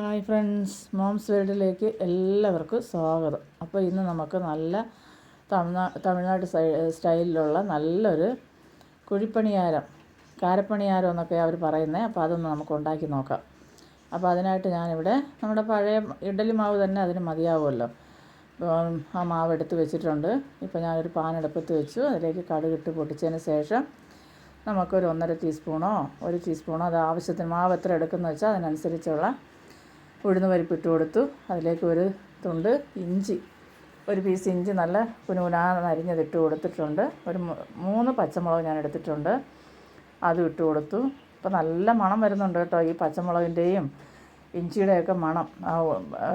Hi friends moms വേൾഡിലേക്ക് എല്ലാവർക്കും സ്വാഗതം. അപ്പോൾ ഇന്ന് നമുക്ക് നല്ല തമിഴ്നാ തമിഴ്നാട് സ്റ്റൈലിലുള്ള നല്ലൊരു കുഴിപ്പണിയാരം കാരപ്പണിയാരം എന്നൊക്കെ അവർ പറയുന്നത് അപ്പോൾ അതൊന്ന് നമുക്ക് ഉണ്ടാക്കി നോക്കാം. അപ്പോൾ അതിനായിട്ട് ഞാനിവിടെ നമ്മുടെ പഴയ ഇഡലി മാവ് തന്നെ അതിന് മതിയാവുമല്ലോ. ആ മാവ് എടുത്ത് വെച്ചിട്ടുണ്ട്. ഇപ്പോൾ ഞാനൊരു പാനെടുപ്പത്ത് വെച്ചു. അതിലേക്ക് കടുകിട്ട് പൊട്ടിച്ചതിന് ശേഷം നമുക്കൊരു ഒന്നര ടീസ്പൂണോ ഒരു ടീസ്പൂണോ അത് ആവശ്യത്തിന് മാവ് എത്ര എടുക്കുന്നത് വെച്ചാൽ അതിനനുസരിച്ചുള്ള ഉഴുന്ന് പരിപ്പ് ഇട്ട് കൊടുത്തു. അതിലേക്ക് ഒരു തുണ്ട് ഇഞ്ചി ഒരു പീസ് ഇഞ്ചി നല്ല കുനുകുനാന്ന് അരിഞ്ഞത് ഇട്ട് കൊടുത്തിട്ടുണ്ട്. ഒരു മൂന്ന് പച്ചമുളക് ഞാൻ എടുത്തിട്ടുണ്ട്. അതും ഇട്ട് കൊടുത്തു. അപ്പോൾ നല്ല മണം വരുന്നുണ്ട് കേട്ടോ ഈ പച്ചമുളകിന്റെയും ഇഞ്ചിയുടെയൊക്കെ മണം. ആ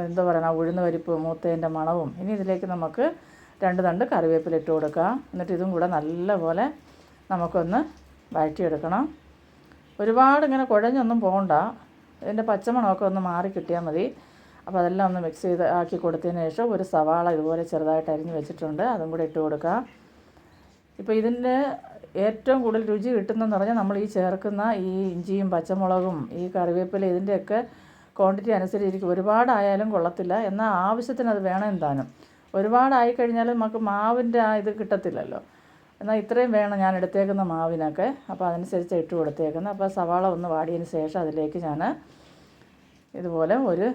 എന്താ പറയുക ഉഴുന്ന് പരിപ്പ് മൂത്തേന്റെ മണവും. ഇനി ഇതിലേക്ക് നമുക്ക് രണ്ട് തണ്ട് കറിവേപ്പില ഇട്ട് കൊടുക്കാം. എന്നിട്ട് ഇതും കൂടെ നല്ലപോലെ നമുക്കൊന്ന് വഴറ്റിയെടുക്കണം. ഒരുപാട് ഇങ്ങനെ കുഴഞ്ഞൊന്നും പോകണ്ട ഇതിന്റെ പച്ചമണമൊക്കെ ഒന്ന് മാറി കിട്ടിയാൽ മതി. അപ്പോൾ അതെല്ലാം ഒന്ന് മിക്സ് ചെയ്ത് ആക്കി കൊടുത്തതിന് ശേഷം ഒരു സവാള ഇതുപോലെ ചെറുതായിട്ട് അരിഞ്ഞ് വെച്ചിട്ടുണ്ട്. അതും കൂടി ഇട്ട് കൊടുക്കാം. ഇപ്പോൾ ഇതിന്റെ ഏറ്റവും കൂടുതൽ രുചി കിട്ടുന്നതെന്ന് പറഞ്ഞാൽ നമ്മൾ ഈ ചേർക്കുന്ന ഈ ഇഞ്ചിയും പച്ചമുളകും ഈ കറിവേപ്പില ഇതിന്റെയൊക്കെ ക്വാണ്ടിറ്റി അനുസരിച്ചിരിക്കും. ഒരുപാടായാലും കൊള്ളത്തില്ല. എന്നാൽ ആവശ്യത്തിന് അത് വേണം എന്താനും. ഒരുപാടായി കഴിഞ്ഞാൽ നമുക്ക് മാവിന്റെ ആ ഇത് കിട്ടത്തില്ലല്ലോ. എന്നാൽ ഇത്രയും വേണം ഞാൻ എടുത്തേക്കുന്ന മാവിനൊക്കെ. അപ്പോൾ അതനുസരിച്ച് ഇട്ട് കൊടുത്തേക്കുന്നത് അപ്പോൾ സവാള ഒന്ന് വാടിയതിന് ശേഷം അതിലേക്ക് ഞാൻ ഇതുപോലെ ഒരു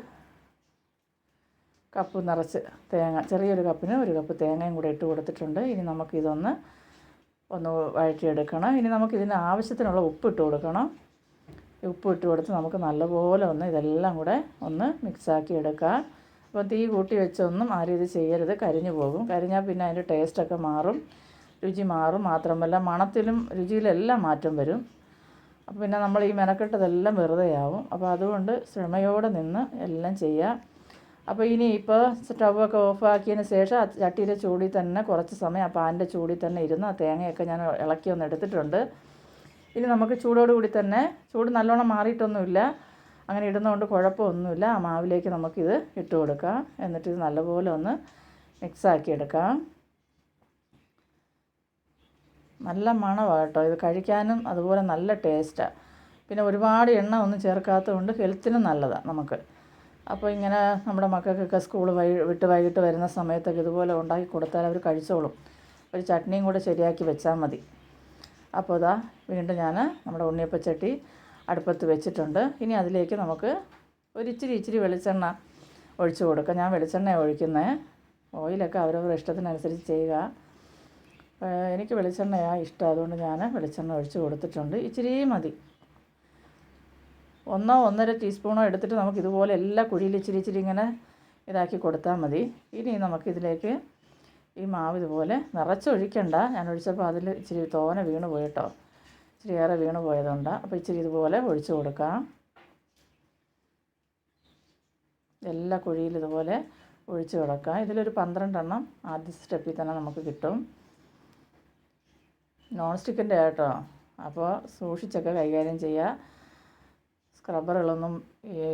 കപ്പ് നിറച്ച് തേങ്ങ ചെറിയൊരു കപ്പിന് ഒരു കപ്പ് തേങ്ങയും കൂടെ ഇട്ട് കൊടുത്തിട്ടുണ്ട്. ഇനി നമുക്കിതൊന്ന് ഒന്ന് വഴറ്റിയെടുക്കണം. ഇനി നമുക്കിതിന് ആവശ്യത്തിനുള്ള ഉപ്പ് ഇട്ട് കൊടുക്കണം. ഉപ്പ് ഇട്ട് കൊടുത്ത് നമുക്ക് നല്ലപോലെ ഒന്ന് ഇതെല്ലാം കൂടെ ഒന്ന് മിക്സാക്കി എടുക്കാം. അപ്പോൾ തീ കൂട്ടി വെച്ചൊന്നും ആ ഇത് ചെയ്യരുത്. കരിഞ്ഞു പോകും. കരിഞ്ഞാൽ പിന്നെ അതിന്റെ ടേസ്റ്റൊക്കെ മാറും. രുചി മാറും. മാത്രമല്ല മണത്തിലും രുചിയിലെല്ലാം മാറ്റം വരും. അപ്പോൾ പിന്നെ നമ്മൾ ഈ മെനക്കെട്ടതെല്ലാം വെറുതെയാവും. അപ്പോൾ അതുകൊണ്ട് ശ്രമയോടെ നിന്ന് എല്ലാം ചെയ്യുക അപ്പോൾ ഇനി ഇപ്പോൾ സ്റ്റവൊക്കെ ഓഫാക്കിയതിന് ശേഷം ആ ചട്ടിയിലെ ചൂടിൽ തന്നെ കുറച്ച് സമയം ആ പാനിന്റെ ചൂടിൽ തന്നെ ഇരുന്ന് ആ തേങ്ങയൊക്കെ ഞാൻ ഇളക്കി ഒന്ന് എടുത്തിട്ടുണ്ട്. ഇനി നമുക്ക് ചൂടോട് കൂടി തന്നെ ചൂട് നല്ലോണം മാറിയിട്ടൊന്നുമില്ല. അങ്ങനെ ഇടുന്നതുകൊണ്ട് കുഴപ്പമൊന്നുമില്ല. ആ മാവിലേക്ക് നമുക്കിത് ഇട്ട് കൊടുക്കാം. എന്നിട്ട് ഇത് നല്ലപോലെ ഒന്ന് മിക്സാക്കി എടുക്കാം. നല്ല മണമാണ് കേട്ടോ ഇത് കഴിക്കാനും അതുപോലെ നല്ല ടേസ്റ്റാണ് പിന്നെ ഒരുപാട് എണ്ണ ഒന്നും ചേർക്കാത്തതുകൊണ്ട് ഹെൽത്തിനും നല്ലതാണ് നമുക്ക്. അപ്പോൾ ഇങ്ങനെ നമ്മുടെ മക്കൾക്കൊക്കെ സ്കൂൾ വൈ വിട്ട് വൈകിട്ട് വരുന്ന സമയത്തൊക്കെ ഇതുപോലെ ഉണ്ടാക്കി കൊടുത്താൽ അവർ കഴിച്ചോളും. ഒരു ചട്നിയും കൂടെ ശരിയാക്കി വെച്ചാൽ മതി. അപ്പോൾ ഇതാ വീണ്ടും ഞാൻ നമ്മുടെ ഉണ്ണിയപ്പച്ചട്ടി അടുപ്പത്ത് വെച്ചിട്ടുണ്ട്. ഇനി അതിലേക്ക് നമുക്ക് ഒരു ഇച്ചിരി ഇച്ചിരി വെളിച്ചെണ്ണ ഒഴിച്ചു കൊടുക്കാം. ഞാൻ വെളിച്ചെണ്ണ ഒഴിക്കുന്നത് ഓയിലൊക്കെ അവരവരുടെ ഇഷ്ടത്തിനനുസരിച്ച് ചെയ്യുക. എനിക്ക് വെളിച്ചെണ്ണയാണ് ഇഷ്ടം. അതുകൊണ്ട് ഞാൻ വെളിച്ചെണ്ണ ഒഴിച്ച് കൊടുത്തിട്ടുണ്ട്. ഇച്ചിരി മതി. ഒന്നോ ഒന്നര ടീസ്പൂണോ എടുത്തിട്ട് നമുക്ക് ഇതുപോലെ എല്ലാ കുഴിയിൽ ഇച്ചിരി ഇച്ചിരി ഇങ്ങനെ ഇതാക്കി കൊടുത്താൽ മതി. ഇനി നമുക്കിതിലേക്ക് ഈ മാവ് ഇതുപോലെ നിറച്ചൊഴിക്കണ്ട. ഞാൻ ഒഴിച്ചപ്പോൾ അതിൽ ഇച്ചിരി തോന വീണ് പോയിട്ടോ ഇച്ചിരി ഏറെ വീണ് പോയതുകൊണ്ട്. അപ്പോൾ ഇച്ചിരി ഇതുപോലെ ഒഴിച്ചു കൊടുക്കാം. എല്ലാ കുഴിയിലും ഇതുപോലെ ഒഴിച്ചു കൊടുക്കാം. ഇതിലൊരു പന്ത്രണ്ടെണ്ണം ആദ്യ സ്റ്റെപ്പിൽ തന്നെ നമുക്ക് കിട്ടും. നോൺ സ്റ്റിക്കിന്റെ കേട്ടോ. അപ്പോൾ സൂക്ഷിച്ചൊക്കെ കൈകാര്യം ചെയ്യുക സ്ക്രബ്ബറുകളൊന്നും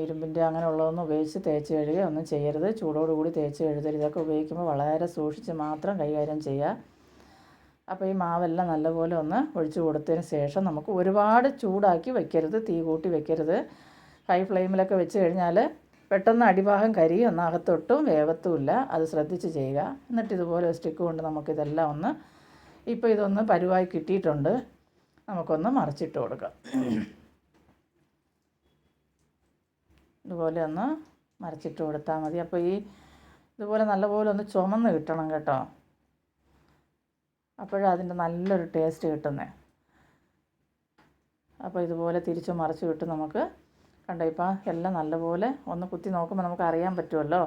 ഇരുമ്പിന്റെ അങ്ങനെയുള്ളതൊന്നും ഉപയോഗിച്ച് തേച്ച് കഴുകുക ഒന്നും ചെയ്യരുത്. ചൂടോടുകൂടി തേച്ച് കഴുകരുത്. ഇതൊക്കെ ഉപയോഗിക്കുമ്പോൾ വളരെ സൂക്ഷിച്ച് മാത്രം കൈകാര്യം ചെയ്യുക അപ്പോൾ ഈ മാവെല്ലാം നല്ലപോലെ ഒന്ന് ഒഴിച്ചു കൊടുത്തതിന് ശേഷം നമുക്ക് ഒരുപാട് ചൂടാക്കി വെക്കരുത്. തീ കൂട്ടി വെക്കരുത്. ഹൈ ഫ്ലെയിമിലൊക്കെ വെച്ച് കഴിഞ്ഞാൽ പെട്ടെന്ന് അടിഭാഗം കരിയും ഒന്നകത്തൊട്ടും വേവത്തുമില്ല. അത് ശ്രദ്ധിച്ച് ചെയ്യുക. എന്നിട്ട് ഇതുപോലെ സ്റ്റിക്ക് കൊണ്ട് നമുക്കിതെല്ലാം ഒന്ന് ഇപ്പോൾ ഇതൊന്ന് പരുവായി കിട്ടിയിട്ടുണ്ട്. നമുക്കൊന്ന് മറിച്ചിട്ട് കൊടുക്കാം. ഇതുപോലെ ഒന്ന് മറിച്ചിട്ട് കൊടുത്താൽ മതി. അപ്പോൾ ഈ ഇതുപോലെ നല്ലപോലെ ഒന്ന് ചുമന്ന് കിട്ടണം കേട്ടോ. അപ്പോഴതിന്റെ നല്ലൊരു ടേസ്റ്റ് കിട്ടുന്നേ. അപ്പോൾ ഇതുപോലെ തിരിച്ച് മറിച്ച് വിട്ട് നമുക്ക് കണ്ടോ ഇപ്പം എല്ലാം നല്ലപോലെ ഒന്ന് കുത്തി നോക്കുമ്പോൾ നമുക്ക് അറിയാൻ പറ്റുമല്ലോ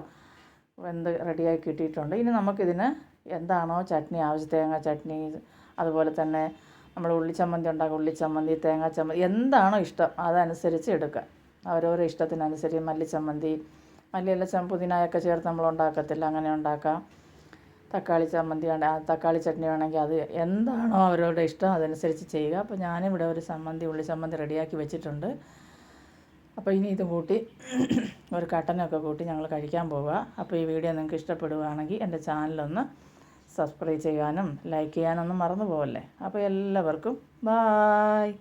വെന്ത് റെഡിയായി കിട്ടിയിട്ടുണ്ട്. ഇനി നമുക്കിതിന് എന്താണോ ചട്നി ആവശ്യം തേങ്ങ ചട്നി അതുപോലെ തന്നെ നമ്മൾ ഉള്ളിച്ചമ്മന്തി ഉണ്ടാക്കുക ഉള്ളിച്ചമ്മന്തി തേങ്ങ ചമ്മന്തി എന്താണോ ഇഷ്ടം അതനുസരിച്ച് എടുക്കുക. അവരോരോ ഇഷ്ടത്തിനനുസരിച്ച് മല്ലിച്ചമ്മന്തി മല്ലിയല്ല ചം പുതിനായൊക്കെ ചേർത്ത് നമ്മൾ ഉണ്ടാക്കത്തില്ല അങ്ങനെ ഉണ്ടാക്കാം. തക്കാളി ചമ്മന്തി തക്കാളി ചട്നി വേണമെങ്കിൽ അത് എന്താണോ അവരുടെ ഇഷ്ടം അതനുസരിച്ച് ചെയ്യുക. അപ്പോൾ ഞാനിവിടെ ഒരു ചമ്മന്തി ഉള്ളി ചമ്മന്തി റെഡിയാക്കി വെച്ചിട്ടുണ്ട്. അപ്പോൾ ഇനി ഇത് കൂട്ടി ഒരു കട്ടനൊക്കെ കൂട്ടി ഞങ്ങൾ കഴിക്കാൻ പോവുക. അപ്പോൾ ഈ വീഡിയോ നിങ്ങൾക്ക് ഇഷ്ടപ്പെടുകയാണെങ്കിൽ എന്റെ ചാനലൊന്ന് സബ്സ്ക്രൈബ് ചെയ്യാനും ലൈക്ക് ചെയ്യാനൊന്നും മറന്നു പോകല്ലേ അപ്പോൾ എല്ലാവർക്കും ബായ്.